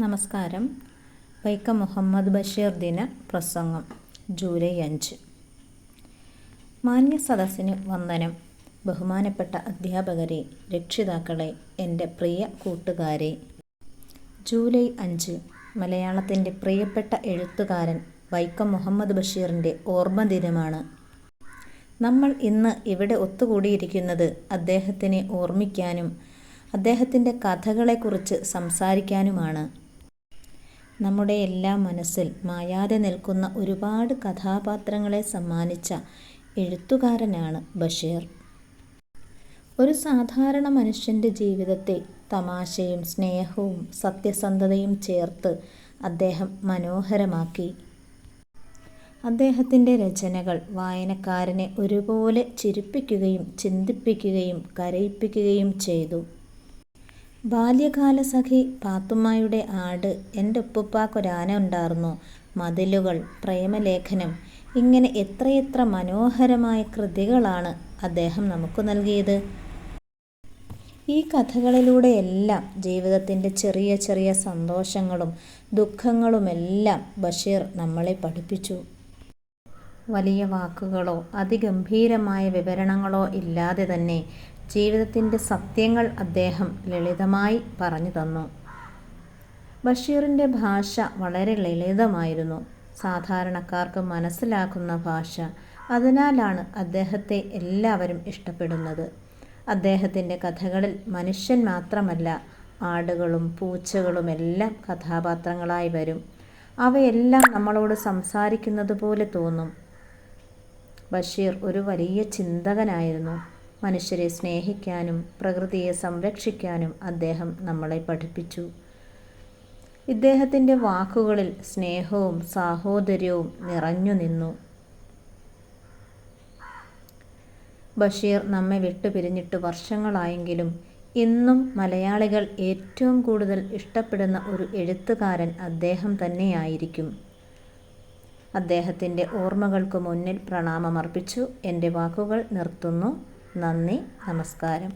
നമസ്കാരം. വൈക്കം മുഹമ്മദ് ബഷീർ ദിന പ്രസംഗം ജൂലൈ അഞ്ച്. മാന്യ സദസ്സിന് വന്ദനം. ബഹുമാനപ്പെട്ട അധ്യാപകരെ രക്ഷിതാക്കളെ എന്റെ പ്രിയ കൂട്ടുകാരെ. ജൂലൈ അഞ്ച്. മലയാളത്തിന്റെ പ്രിയപ്പെട്ട എഴുത്തുകാരൻ വൈക്കം മുഹമ്മദ് ബഷീറിന്റെ ഓർമ്മ ദിനമാണ്. നമ്മൾ ഇന്ന് ഇവിടെ ഒത്തുകൂടിയിരിക്കുന്നത് അദ്ദേഹത്തിനെ ഓർമ്മിക്കാനും അദ്ദേഹത്തിന്റെ കഥകളെക്കുറിച്ച് സംസാരിക്കാനുമാണ്. നമ്മുടെ എല്ലാ മനസ്സിൽ മായാതെ നിൽക്കുന്ന ഒരുപാട് കഥാപാത്രങ്ങളെ സമ്മാനിച്ച എഴുത്തുകാരനാണ് ബഷീർ. ഒരു സാധാരണ മനുഷ്യന്റെ ജീവിതത്തെ തമാശയും സ്നേഹവും സത്യസന്ധതയും ചേർത്ത് അദ്ദേഹം മനോഹരമാക്കി. അദ്ദേഹത്തിന്റെ രചനകൾ വായനക്കാരനെ ഒരുപോലെ ചിരിപ്പിക്കുകയും ചിന്തിപ്പിക്കുകയും കരയിപ്പിക്കുകയും ചെയ്തു. ബാല്യകാലസഖി പാത്തുമ്മയുടെ ആട് എന്റെ ഉപ്പുപ്പാക്കൊരാന ഉണ്ടായിരുന്നു മതിലുകൾ പ്രേമലേഖനം ഇങ്ങനെ എത്രയെത്ര മനോഹരമായ കൃതികളാണ് അദ്ദേഹം നമുക്ക് നൽകിയത്. ഈ കഥകളിലൂടെയെല്ലാം ജീവിതത്തിന്റെ ചെറിയ ചെറിയ സന്തോഷങ്ങളും ദുഃഖങ്ങളുമെല്ലാം ബഷീർ നമ്മളെ പഠിപ്പിച്ചു. വലിയ വാക്കുകളോ അതിഗംഭീരമായ വിവരണങ്ങളോ ഇല്ലാതെ തന്നെ ജീവിതത്തിന്റെ സത്യങ്ങൾ അദ്ദേഹം ലളിതമായി പറഞ്ഞു തന്നു. ബഷീറിന്റെ ഭാഷ വളരെ ലളിതമായിരുന്നു. സാധാരണക്കാർക്ക് മനസ്സിലാക്കുന്ന ഭാഷ. അതിനാലാണ് അദ്ദേഹത്തെ എല്ലാവരും ഇഷ്ടപ്പെടുന്നത്. അദ്ദേഹത്തിന്റെ കഥകളിൽ മനുഷ്യൻ മാത്രമല്ല ആടുകളും പൂച്ചകളും എല്ലാം കഥാപാത്രങ്ങളായി വരും. അവയെല്ലാം നമ്മളോട് സംസാരിക്കുന്നത് പോലെ തോന്നും. ബഷീർ ഒരു വലിയ ചിന്തകനായിരുന്നു. മനുഷ്യരെ സ്നേഹിക്കാനും പ്രകൃതിയെ സംരക്ഷിക്കാനും അദ്ദേഹം നമ്മളെ പഠിപ്പിച്ചു. ഇദ്ദേഹത്തിന്റെ വാക്കുകളിൽ സ്നേഹവും സാഹോദര്യവും നിറഞ്ഞു നിന്നു. ബഷീർ നമ്മെ വിട്ടുപിരിഞ്ഞിട്ട് വർഷങ്ങളായെങ്കിലും ഇന്നും മലയാളികൾ ഏറ്റവും കൂടുതൽ ഇഷ്ടപ്പെടുന്ന ഒരു എഴുത്തുകാരൻ അദ്ദേഹം തന്നെയായിരിക്കും. അദ്ദേഹത്തിന്റെ ഓർമ്മകൾക്ക് മുന്നിൽ പ്രണാമമർപ്പിച്ചു. എന്റെ വാക്കുകൾ നിർത്തുന്നു. നന്ദി നമസ്കാരം.